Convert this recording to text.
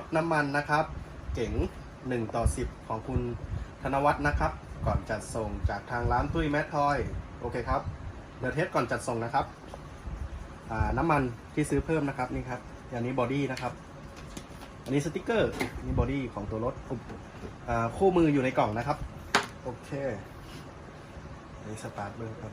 ถน้ำมันนะครับ เก๋ง1 ต่อ 10 ของคุณธนวัฒน์นะครับ ก่อนจัดส่งจากทางร้านตุ้ยแมททอย โอเคครับ เดี๋ยวเทสก่อนจัดส่งนะครับน้ำมันที่ซื้อเพิ่มนะครับนี่ครับอันนี้บอดี้นะครับ อันนี้สติกเกอร์นี่บอดี้ของตัวรถคู่มืออยู่ในกล่องนะครับ โอเคอันนี้สตาร์ทเบอร์ครับ